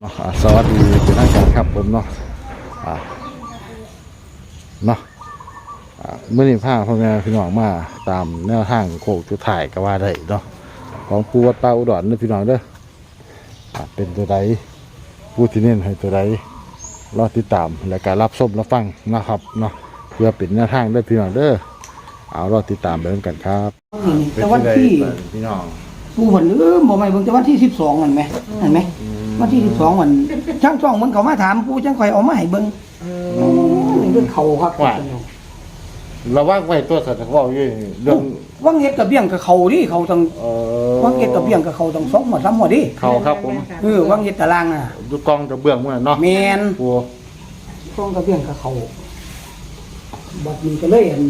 เนาะอ่าสวัสดีเป็นทางการครับผมเนาะอ่าเนาะอ่าเมื่อนี้พาพ่อแม่พี่น้องมาตามแนวทางโคกจุดถ่ายก็ว่าได้เนาะของปูวัดป่าอุดรเด้อพี่น้องเด้ออ่าเป็นตัวใดผู้ที่เน้นให้ตัวใดรอติดตามและการรับชมรับฟังนะครับเนาะเพื่อเป็นแนวทางเด้อพี่น้องเด้อเอารอติดตามไปด้วยกันครับแต่วันที่พี่น้องกูผลลืมบอกไม่เบิ่งแต่วันที่สิบสองนั่นไหมเห็นไหม วันที่สิบสองวันช่างช่องมันเขามาถามกูจังคอยเอามาให้เบิ่งโอ้ยเรื่องเขาครับเราว่าไว้ตัวสัตว์ว่าอยู่เรื่องวังเฮ็ดกับเบี้ยงกับเขาดิเขาต้องเอ่อวังเฮ็ดกับเบี้ยงกับเขาต้องสองหมดสามหมดดิเขาครับผมเออวังเฮ็ดตารางน่ะดูกองกระเบื้องเมื่อนั้นเนาะแมนปูช่องกับเบี้ยงกับเขาบัดนี้ก็เลยอั่น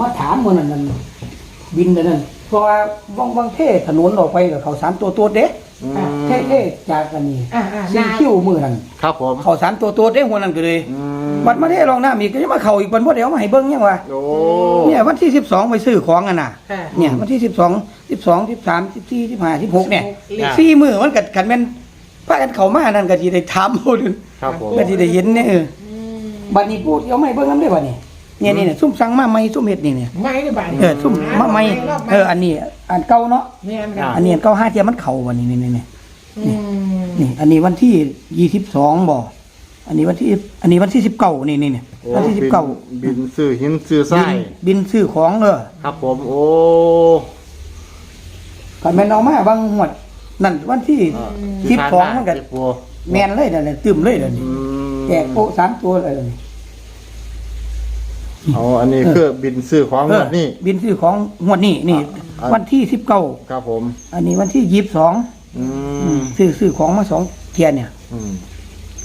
มาถามมื้อนั้นนั่นบินไปนั่นเพราะว่าวังวังเทถนนออกไปกับเขาสามตัวตัวเด้ อืมเท่เท่จากกันนี่อ่าอ่าซีคิวมือนั่นครับผม เขาสามตัวตัวเด้หัวนั่นก็เลยอืมบัดมาเทลองน้ำอีกก็จะมาเข่าอีกบันพวกเดี๋ยวมาให้เบิ้งยังวะโอ้เนี่ยวันที่สิบสองไปซื้อของกันน่ะ ค่ะ เนี่ยวันที่สิบสองสิบสองสิบสามสิบสี่สิบห้าสิบหกเนี่ยเลขสี่มือมันกัดกันแม่นพากันเข้ามานั่นก็จีได้ทำโอ้ดนครับผม ก็จีได้เห็นเนี่ยเออบัดนี้พูดเอาไม่เบิ้งน้ำได้บัดนี้ เนี่ยนี่เนี่ยซุ่มสั่งมาไม่ซุ่มเห็ดนี่เนี่ยไม่ได้บ่ายเออซุ่มมาไม่เอออันนี้อันเก่าเนาะเนี่ยค่ะอันนี้อันเก่าห้าเทียมมันเข่าวันนี้นี่นี่นี่อืมนี่อันนี้วันที่ยี่สิบสองบ่อันนี้วันที่ อันนี้วันที่สิบเก้านี่นี่นี่โอ้วันที่สิบบินเก้าบินซื้อหินซื้อทบิรานยบินซื้อของเออครับ ผมโอ้ก่อนแม่นเอามาบางหมดนั่นวันที่อ่าสิบสองมันก็สิบปูแมนเลยนั่นแหละตื่มเลยเดี๋ยวนี้อืมแจกโป๊ะสามตัวเลยเดี๋ยวนี้ เอาอันนี้คือบินซื้อของเอแบอบนี้ บินซื้อของงวดนี้นี่ อ่าวันที่สิบเก้าครับผม อันนี้วันที่ยี่สิบสองอืมซื้อซื้อของมาสองเทียนเนี่ยอืม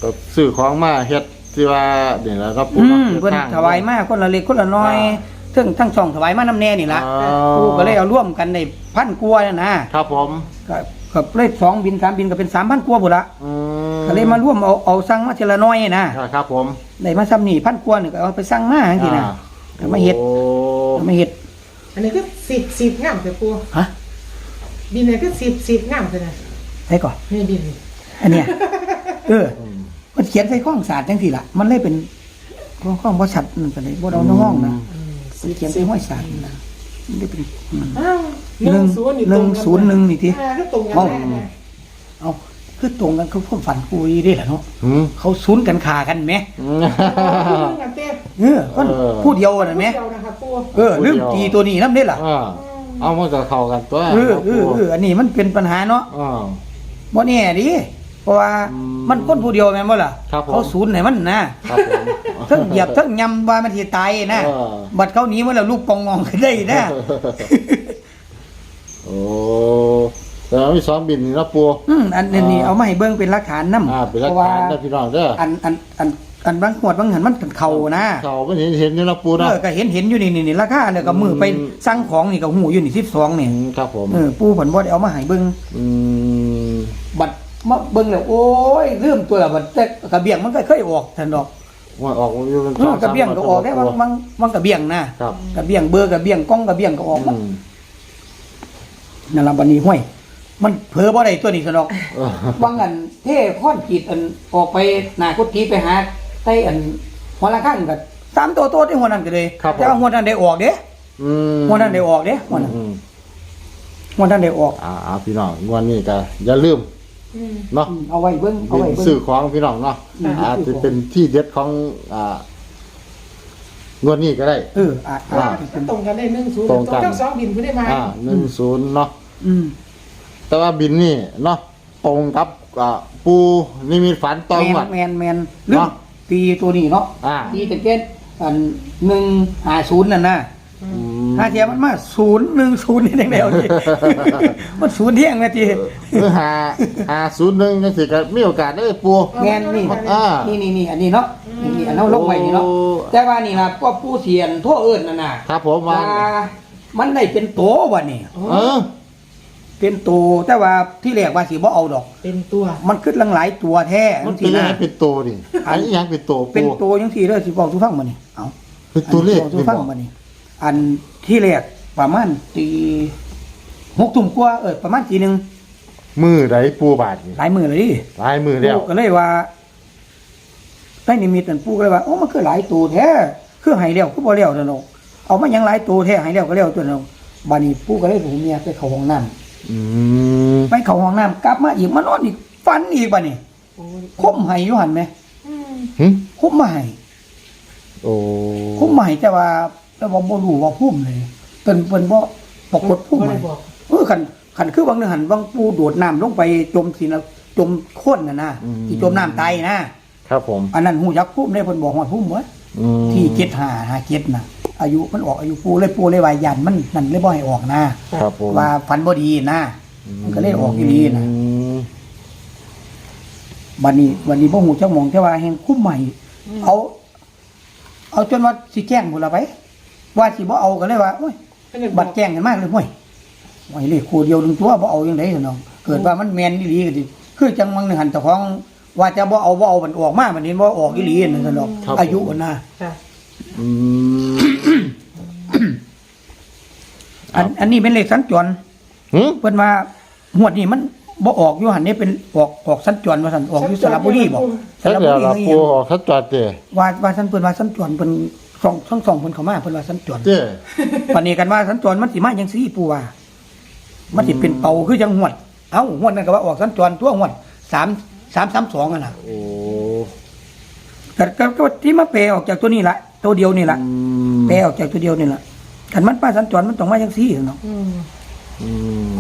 ก็ซื้อของมาเฮ็ดที่ว่าเดี๋ยวแล้วก็ปูอืเนาะมฮ็ดเพิ่นทง ถวายมาคนละเล็กคนละน้อยอ่าซึ่งทั้งสองถวายมาน้ำแน่นี่ละอ๋อกูก็เลยเอาร่วมกันในพันกลัวเนี่ยนะครับผมก็ก็เลยสองบินสามบินก็เป็นสามพันกว่าบุละ อืม ก็เลยมาร่วมเอาเอาสั่งมาทีละน้อยนะอ่าครับผมได้มาซ้ำนี่พันกว่านี่ก็เอาไปสั่งมาจังซี่นะอ่าก็มาเฮ็ดโอ้ก็มาเฮ็ดอันนี้ก็สิบสิบงามแต่ปูฮะบินเนี่ยก็สิบสิบงามเลยนะใช่ก่อนนี่บินอันเนี้ยเออมันเขียนใส่ข้องศาสตร์จังซี่ล่ะมันเลยเป็นข้องข้องบ่ชัดนั่นก็เลยบ่เอาในห้องนะอืมมันเขียนใส่ห้อยศาสตร์นะมันได้เป็นอืม อ้าวหนึ่งหนึ่งศูนย์หนึ่งนี่ทีอ่าก็ตรงกันเอ้าได้นะเอา คือตรงกันคือความฝันกูอีได้ล่ะเนาะหืม เขาศูนย์กันขากันแหมอืมอ๋อกันเต้เออคนเออ ผู้เดียวนั่นแหมเดียวนะครับปูเออลืมตีตัวนี้นำได้ล่ะอ่าเอามันก็เข้ากันตัวเออเออเอออันนี้มันเป็นปัญหาเนาะอ่า บ่แน่ดิเพราะว่าอืมมันคนผู้เดียวแม่นบ่ล่ะครับผม เขาศูนย์ให้มันนะครับผมทั้งเหยียบทั้งยำว่ามันสิตายนะเออ บัดเขาหนีมาแล้วลูกปองงองขึ้นได้นะ โอ้ แต่ว่ามีสองบินนี่นะปู อืมอันนี้เอามาให้เบิ่งเป็นหลักฐานนำอ่าเป็นหลักฐานนะพี่น้องเด้ออันอันอันอันบางขวดบางหันมันกันเข้านะเขาไม่เห็นเห็นนี่นะปูเอนะอก็เห็นเห็นอยู่นี่นี่นี่ราคาเนี่ยก็มือไปสั่งของนี่ก็หูอยู่นี่12นี่อืมครับผมเออปู่เพิ่นบ่ได้เอามาให้เบิ่ง อืมบัดมาเบิ่งแล้วโอ้ยลืมตัวละบัดแต่กระเบียงมันก็เคยออกท่านดอกว่าออกอยู่เป็นเออกระเบียงก็ออกได้บางบางบางกระเบียงนะครับ กระเบียงเบอร์กระเบียงกล้องกระเบียงก็ออกอืมนั่นล่ะบัดนี้ห้วย มันเผลอบ่ได้ตัวนี้ซะดอกเออบางอันเท่ค้อนขีดอันออกไปหน้ากุฏิไปหาใต้อันหัวละข้างก็สามตัวโตที่หัวนั้นก็เลยแต่ว่าหัวนั้นได้ออกเด้อืมหัวนั้นได้ออกเด้หัวนั้นอืมหัวนั้นได้ออกอ่าอ่าพี่น้องงวันนี้ก็อย่าลืมอืม เนาะอืมเอาไว้เบิ่งเอาบิไว้นเบิ่งซื้อของพี่น้องเนาะอืม อาจจะเป็นที่เด็ดของอ่างวดนี้ก็ได้ เอออะอ่าอะก็ตรงกันได้หนึ่งศูนย์ตรงกันทั้งสองบินคุณได้มาอ่าหนึ่งศูนย์เนาะอืม แต่ว่าบินนี่เนาะตรงกับอ่าปูนิมิตฝันตองแมนวัดแมนแมนเรื่องเนาะตีตัวนี้เนาะอ่าตีแต่เกณฑ์อันหนึ่งหาศูนย์นั่นนะอืมห้าเทียมมันมาศูนย์หนึ่งศูนย์นี่เดียวนี่ มันศูนย์เที่ยงนาทีหรือหาหาศูนย์หนึ่งยังสิก็มีโอกาสได้ปู แมนนี่อ่านี่นี่นี่อันนี้เนาะนี่นี่อันนั้นลงไว้นี่เนาะโอ้ แต่ว่านี่ล่ะก็ผู้เสียนทั่วเอิ้นนั่นน่ะครับผมมาว่ามันได้เป็นโตวะนี่เออ เป็นโตแต่ว่าที่แรกว่าสิบ่เอาดอก เป็นตัวมันขึ้นลังหลายตัวแท้มันจังเป็นซี่ยังนะไงเป็นตัวดิอันนี้ยังเป็นตัวเป็นปูโตจังซี่เด้อสิบอกทุกฟังมานี่เอาเป็นตัวเลขอันนี้บอกทุนี่กฟังบอกมานี่อันที่แรกประมาณตีหกทุ่มกว่าเออประมาณตีหนึ่งมือใดปูบาทนี่หลายมือเลยดิหลายมือแล้ว ปู่ก็เลยว่าได้นิมิตนั่นปู่ก็เลยว่าโอ้มันคือหลายตัวแท้คือให้แล้วคือบ่แล้วนั่นเนาะเอามาหยังหลายตัวแท้ให้แล้วก็แล้วตัวนั้นเนาะบัดนี้ปู่ก็เลยผมเมียไปเข้าห้องน้ำ อืมไปเข้าห้องน้ำกลับมาอีกมานอนอีกฝันอีกบัดนี้โอ้ยคมให้อยู่หั่นไหมอืมหึคมมาให้โอ้คมมาให้แต่ว่าแต่ว่าบ่รู้ว่าพุ่มเลยเพิ่นเพิ่นบ่ปรากฏพุ่มบ่ให้ได้บอกเออคันคันคือบางเนือหันบางปูโดดน้ำลงไปจมสินะจมข้นน่ะนะที่จมน้ำตายนะครับผม อันนั้นหูยักษ์พุ่มได้เพิ่นบอกว่าพุ่มเว้ย อืมที่เจ็ดหาหาเจ็ดน่ะอายุมันออกอายุปูเลยปูเลยว่ายันมันนั่นเลยบ่ให้ออกนะครับผมว่าฝันบ่ดีนะมันก็เลยออกอีหลีนะอืมบัดนี้วันนี้บ่ฮู้จักหมองแต่ว่าแห่งคุ้มใหม่ เอา เอาจนว่าสิแกล้งพุ่นละไป ว่าสิบ่เอาก็เลยว่าโอ้ยไม่ได้บบัอกดแจ้งกันมากเลยห่วยห่วยเลขคู่เดียวดึงตัวบ่เอาอย่างไรเนาะเกิดว่ามันแมนอีหลีก็ดิคือจังมังหนึงหันเจ้าของ ว่าจะบ่เอาบ่เอามันออกมามันเห็นบ่ออกอีหลีนั่นซั่นดอกอายุมันนะค่ะ อืมอันอันนี้เป็นเลขสัญจรหึเพิ่นว่าหวดนี้มันบ่ออกอยู่หันนี่เป็นออกออกสัญจรว่าซั่นออกอยู่สระบุรีบ่สถ้าระบุเดี๋ยวรีเราเอ้ยปูออกทัดจอดเจ้ว่าว่าซั่นเพิ่นว่าสัญจรเพิ่นสองทั้งสองเพิ่นเข้ามาเพิ่นว่าสัญจรเจ้ปานนี้กันว่าสัญจรมันสิมาจังซี่ปู่ว่ามันสิเป็นเป่าคือจังหวด เอ้าหวดนั่นก็ว่าออกสัญจรตัวหวด 3 332อะน่ะโอ้ก็ก็ก็ที่มาเปลออกจากตัวนี้ละตัวเดียวนี่ละอืมเปลออกจากตัวเดียวนี่ละขันมันป้าสัญจรมันต้องมาจังซี่เนาะอืมอืม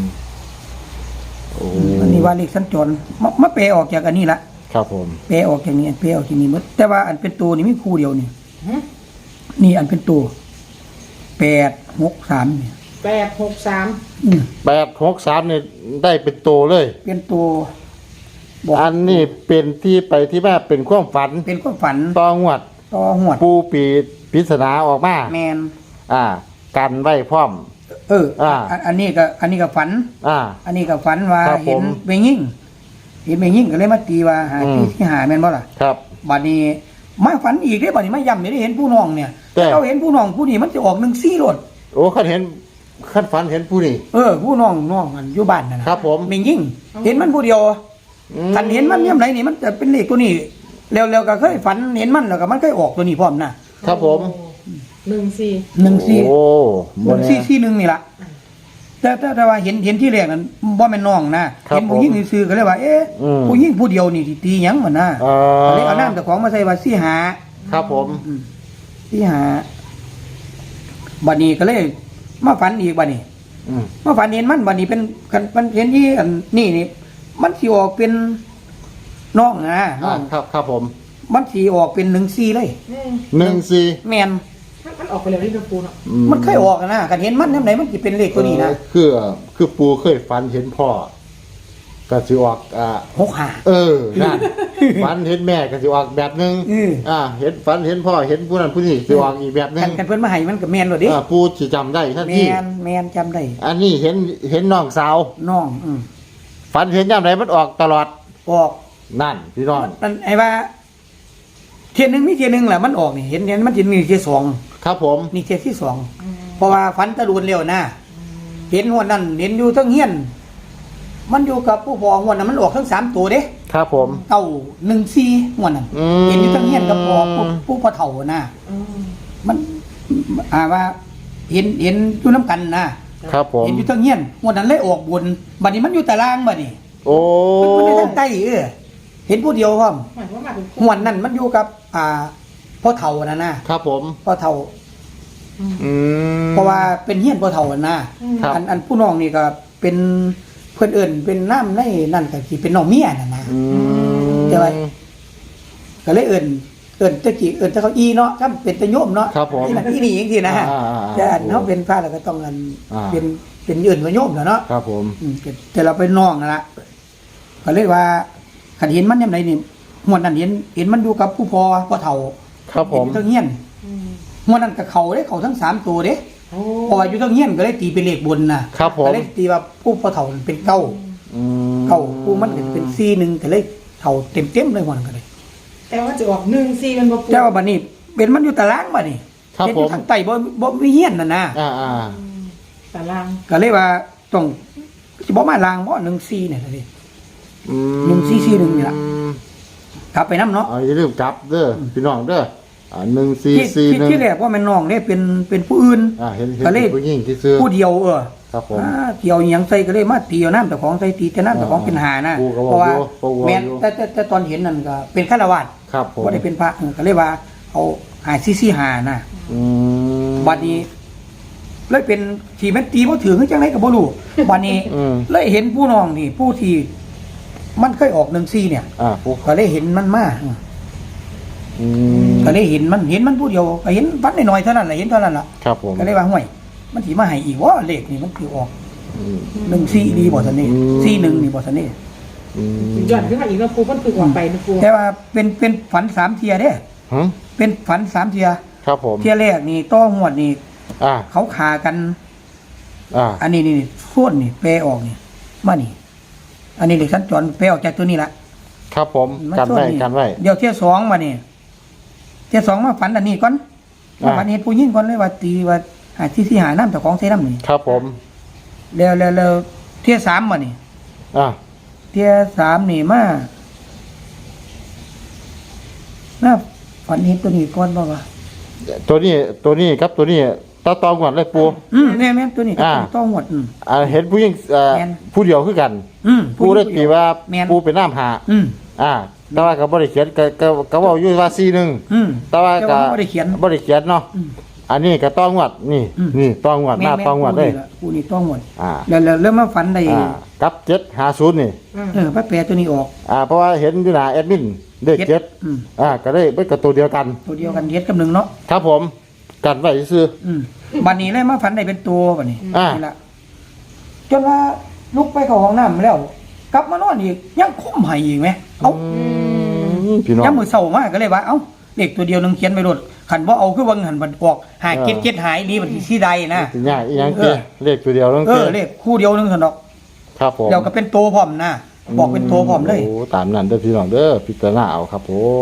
โอ้อันนี้ว่าเลขสัญจรมามาเปลออกจากอันนี้ละครับผมเปลออกจากนี้อันเปลออกจากนี้หมดแต่ว่าอันเป็นตัวนี่มีคู่เดียวนี่หึนี่อันเป็นตัวแปดหกสามเนี่ยแปดหกสามอืมแปดหกสามเนี่ยได้เป็นโตเลย เป็นตัว บอกอันนี้เป็นที่ไปที่มาเป็นความฝันเป็นความฝันตองวดต่อหวดปูปีปริศนาออกมาแมนอ่า กันไว้พร้อม เอออ่า อันอันนี้ก็อันนี้ก็ฝัน อ่า อันนี้ก็ฝันว่าครับผม เห็นเบงยิ่งเห็นเบงยิ่งก็เลยมาตีว่าหาอืมที่ที่หาแม่นบ่ล่ะครับ บัดนี้มาฝันอีกได้อบัดนี้มาย้ำเนี่ยได้เห็นผู้น้องเนี่ยแต่ เราเห็นผู้น้องผู้นี้มันจะออกหนึ่งซี่รถโอ้ขันเห็นขันฝันเห็นผู้นี่ เออผู้น้องน้องมันอยู่บ้านนั่นนะครับผมเบงยิ่งเห็นมันผู้เดียว อืมคันเห็นมันเนี่ยไหนนี่มันจะเป็นเลขตัวนี้แล้วๆก็เคยฝันเห็นมันแล้วก็มันเคยออกตัวนี้พร้อมนะครับผม หนึ่งสี่หนึ่งซี่โอ้หนึ่งซี่ซี่หนึ่งนี่ล่ะแต่แต่แต่ว่าเห็นเห็นที่แรกนั้นบ่แม่นน้องนะครับเห็นผู้หญิงซื่อๆก็เลยว่าเอ๊ะอืมผู้หญิงผู้เดียวนี่สิตีหยังมันนะอ่า ก็เลยเอาน้ำแต่ของมาใส่ว่าซี่หา ครับผมซี่หาบัดนี้ก็เลยมาฝันอีกบัดนี้อืมมาฝันเห็นมันบัดนี้เป็นกันมันเห็นที่อันนี่นี่ มันสิออกเป็นน้องนะน้อ่าองครับครับผมมันสีออกเป็นหนึ่งซีเลย อืมหนึ่งสี่แมนมันออกไปแล้วที่เป็นปูเนาะอืมันเคยออกนะกันเห็นมันน้ำไหนมันจะเป็นเลขตัวนี้นะเออคือคือปูเคยฝันเห็นพ่อก็สิออกอ่า หกหา เออนั่น ฝันเห็นแม่ก็สิออกแบบหนึงอืม อ่า เห็นฝันเห็นพ่อ เห็นผู้นั้นผู้นี้สิออกอีกแบบหนึกันงกันเพิ่นมาให้มันกับแมนเลยดิอ่าปูสิจำได้ทันแมทีนแมนจำได้ อันนี้เห็นเห็นน้องสาวน้องอืม ฝันเห็นยามใดมันออกตลอดออกนั่นพี่น้องมันไอ้ว่า เทียนหนึ่งมีเทียนหนึ่งแหละมันออกนี่เห็นเห็นมันจะมีเทียนสองครับผมนี่เทียนที่สองเพราะว่าฝันตะลุนเร็วนะเห็นหัวนั้นเห็นอยู่ทั้งเฮียน มันอยู่กับผู้พอหัวนั้นมันออกทั้งสามตัวเด้ครับผมเก้าหนึ่งสี่หัวนั้นอืมเห็นอยู่ทั้งเฮียนกับพอผู้ผู้พอเฒ่านะอืมมันอ่าว่า เห็นเห็นอยู่น้ำกันนะ ครับผม เห็นอยู่ทั้งเฮียนงวดนั้นเลยออกบนบัดนี้มันอยู่ตารางบัดนี้โอ้มันไม่ได้ทางใต้เออเห็นผู้เดียวพร้อมหมายความว่ามาเป็นงวดนั้นมันอยู่กับ อ่าพ่อเฒ่านะนะครับผม พ่อเฒ่า อืม เพราะว่าเป็นเฮียนพ่อเฒ่านะครั บ อันอันผู้น้องนี่ก็เป็นเพื่อนเอิญเป็นน้ำในนั่นก็สิเป็นน้องเมียน่ะนะ อืมแต่ว่า ก็เลยเอิญ เอิญตะกี้เอิญตะเขาอีเนาะถ้าเป็นตะโยมเนาะครับผมนี่นั่นอีนี่อย่างที่นะอ่าอ่าอ่าแต่อันเขาเป็นพระแล้วก็ต้องอันอ่า เป็นเป็นยืนว่าโยมแล้วเนาะครับผมอืมแต่แต่เราเป็นน้องนั่นละก็เลยว่าขันเห็นมันยังไงนี่หมวดนั้นเห็นเห็นมันอยู่กับผู้พอพ่อเฒ่าครับผมเห็นอยู่ทั้งเฮียนอืมหมวดนั้นกับเขาได้เขาทั้งสามตัวเด้โอ้พออยู่ทั้งเฮียนก็เลยตีเป็นเลขบนนะครับผมก็เลยตีว่าผู้พ่อเฒ่าเป็นเก้า อืม เก้าผู้มันก็เป็นซีหนึ่งก็เลยเฒ่าเต็มเต็มๆเลยหมวดนั้นก็เลย แต่ว่าจะออกหนึ่งสี่เป็นบ่ปูแต่ว่าบัดนี้ เป็นมันอยู่ตารางบัดนี้ครับเห็นผอยู่มทางใต้บ่บ่มีเฮียนน่ะนะอ่าอ่าตารางก็เลยว่าต้องสิบ่มาลางบ่หนึ่งซีเนี่ยสิอืมหนึ่งสี่สี่หนึ่งนี่ล่ะ กลับไปน้ำเนาะ เอาอย่าลืมกลับเด้อพี่น้องเด้ออ่าหนึ่งสี่ที่สี่ที่หนึ่งที่แรกว่าแม่น้องเนี่ยเป็นเป็นผู้อื่น อ่าเห็นเห็นก็เลย ผู้หญิงที่ซื้อผู้เดียวเออครับผม อ่าเกี่ยวอหยังใส่ก็เลยมาตีเอาน้ำแต่ของใส่ตีแต่น้ำแต่ของเป็นหานะ กูก็บอกเพราะว่าอยู่กูก็บอกอยู่แม่นแต่แต่แต่ตอนเห็นนั่นก็เป็นฆราวาส ครับผมบ่ได้เป็นพระเออก็เลยว่า เอาหาซี่ซี่หานะอืม บัดนี้ เลยเป็นที่แม่นตีบ่ถือคือจังไดก็บ่รู้บัดนี้อืม เลยเห็นผู้น้องนี่ ผู้ที่มันเคยออกหนึ่งซี่เนี่ย อ่าผู้ก็เลยเห็นมันมาอืมก็เลยเห็นมันเห็นมันผู้เดียวก็เห็นวัดน้อยๆเท่านั้นแหละเห็นเท่านั้นล่ะ ครับผมก็เลยว่าห่วย มันสิมาให้อีกว่าเลขนี่มันคือออกอืม หนึ่งซี่ดีบ่ซันนี่อืม ซี่หนึ่งนี่บ่ซันนี่อืม ย้อนขึ้นมาอีกนะปูมันคือออกไปนะปูแต่ว่าเป็นเป็นฝันสามเทียเด้ฮะเป็นฝันสามเทีย ครับผม เทียแรกนี่ต้องหวดนี่ อ่า เขาขากัน อ่า อันนี้นี่ส่วนนี่แปลออกนี่มานี่ อันนี้เลขสัญจรแปลออกจากตัวนี้ละครับผม มากันส่วไว้นี่กันไว้ เดี๋ยวเที่ยสองมานี่เที่ยสองมาฝันอันนี้ก่อนมาอ่า ฝันเห็นผู้หญิงก่อนเลยว่าตีว่าหาที่ที่หาน้ำแต่ของใช้น้ำนี่ครับผม แล้วแล้วแล้วเที่ยสามมานี่ อ่า เที่ยสามนี่มาน่าฝันเห็นตัวนี้ก่อนบ่าวะตัวนี้ตัวนี้ครับตัวนี้ตาตองก่อนเลยปู อืมแม่แม่ตัวนี้ก็อ่า ต้องหมดอืม อ่าเห็นผู้หญิงเอ่อแม่น ผู้เดียวคือกันอืมปูได้ตีว่าแม่นปูเป็นน้ำหาอืม อ่าแต่ว่าก็บ่ได้เขียนก็ก็ก็เว้าอยู่ว่าซีหนึงอืมแต่ว่าแต่ก็ว่าบ่ได้เขียน บ่ได้เขียนเนาะอืม อันนี้ก็ต้องงวดนี่ อืม นี่ต้องงวดหน้าต้องงวดเลยกูนี่ต้องหมดอ่า แล้วแล้วเริ่มมาฝันได้อ่ากับ750นี่อ่าเออพระแปรตัวนี้ออกอ่า เพราะว่าเห็นอยู่หน้าแอดมินได้เจ็ดอืมอ่า ก็ได้เป็นกับตัวเดียวกัน ตัวเดียวกันเย็ดกับหนึ่งเนาะครับผมกันไว้ซื่ออืมบัดนี้เลยมาฝันได้เป็นตัวบัดนี้อ่านี่ละจนว่าลุกไปเข้าห้องน้ำแล้ว กลับมานอนอีกยังคุ้มให้อีกไหมเอ้าอืมพี่น้อง ยังมือเศร้ามากก็เลยว่าเอ้า เด็กตัวเดียวนึงเขียนไปรถขันว่าเอาคือวังหันบันออกหาเก็ดเก็ดหายดีบัดนี้ที่ใดนะสิยากอีหยังเอเด้อเลขตัวเดียวต้องเออเลขคู่เดียวนึงสนอกครับผมเดี๋ยวก็เป็นตัวพร้อมนะบอกเป็นตัวพร้อมเลย โอ้ตามนั้นเด้อพี่น้องเด้อพิจารณาเอาครับผม